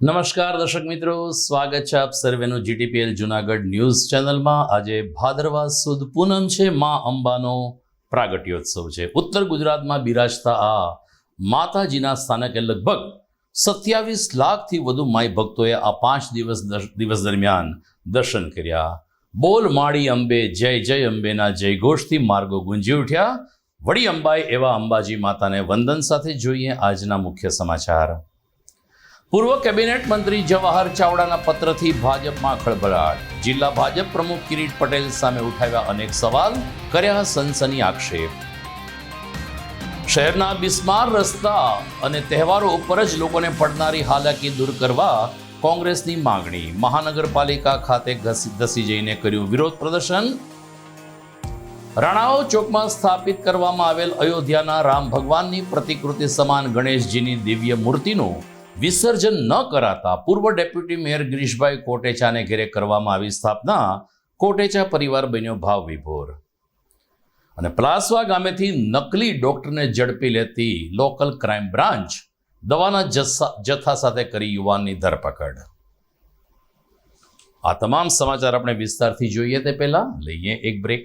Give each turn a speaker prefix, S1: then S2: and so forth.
S1: નમસ્કાર દર્શક મિત્રો, સ્વાગત છે આપ સર્વેનું જીટીપીએલ જુનાગઢ ન્યૂઝ ચેનલમાં. આજે ભાદરવા સુદ પૂનમ છે, મા અંબાનો પ્રાગટ્યોત્સવ છે. ઉત્તર ગુજરાતમાં બિરાજતા આ માતાજીના સ્થાનકે લગભગ સત્યાવીસ લાખથી વધુ માઈ ભક્તોએ આ પાંચ દિવસ દિવસ દરમિયાન દર્શન કર્યા. બોલ માળી અંબે, જય જય અંબેના જયઘોષથી માર્ગો ગુંજી ઉઠ્યા. વડી અંબાએ એવા અંબાજી માતાને વંદન સાથે જોઈએ. આજના મુખ્ય સમાચાર. પૂર્વ કેબિનેટ મંત્રી જવાહર ચાવડાના પત્રથી ભાજપમાં ખળભળાટ. જિલ્લા ભાજપ પ્રમુખ કિરીટ પટેલ સામે ઉઠાવ્યા અનેક સવાલ, કર્યા સનસની આક્ષેપ. શહેરના બિસ્માર રસ્તા અને તહેવારો ઉપર જ લોકોને પડનારી હાલાકી દૂર કરવા કોંગ્રેસની માંગણી. મહાનગરપાલિકા ખાતે ધસી જઈને કર્યું વિરોધ પ્રદર્શન. રાણાઓ ચોકમાં સ્થાપિત કરવામાં આવેલ અયોધ્યાના રામ ભગવાનની પ્રતિકૃતિ સમાન ગણેશજીની દિવ્ય મૂર્તિનું વિસર્જન ન કરાતા પૂર્વ ડેપ્યુટી મેયર ગિરીશભાઈ કોટેચાને ઘેરે કરવામાં આવી સ્થાપના. કોટેચા પરિવાર બન્યો ભાવ વિભોર. અને પ્લાસવા ગામેથી નકલી ડોક્ટરને ઝડપી લેતી લોકલ ક્રાઇમ બ્રાન્ચ દવાના જથ્થા સાથે કરી યુવાનની ધરપકડ. આ તમામ સમાચાર આપણે વિસ્તારથી જોઈએ તે પહેલા. લઈએ એક બ્રેક.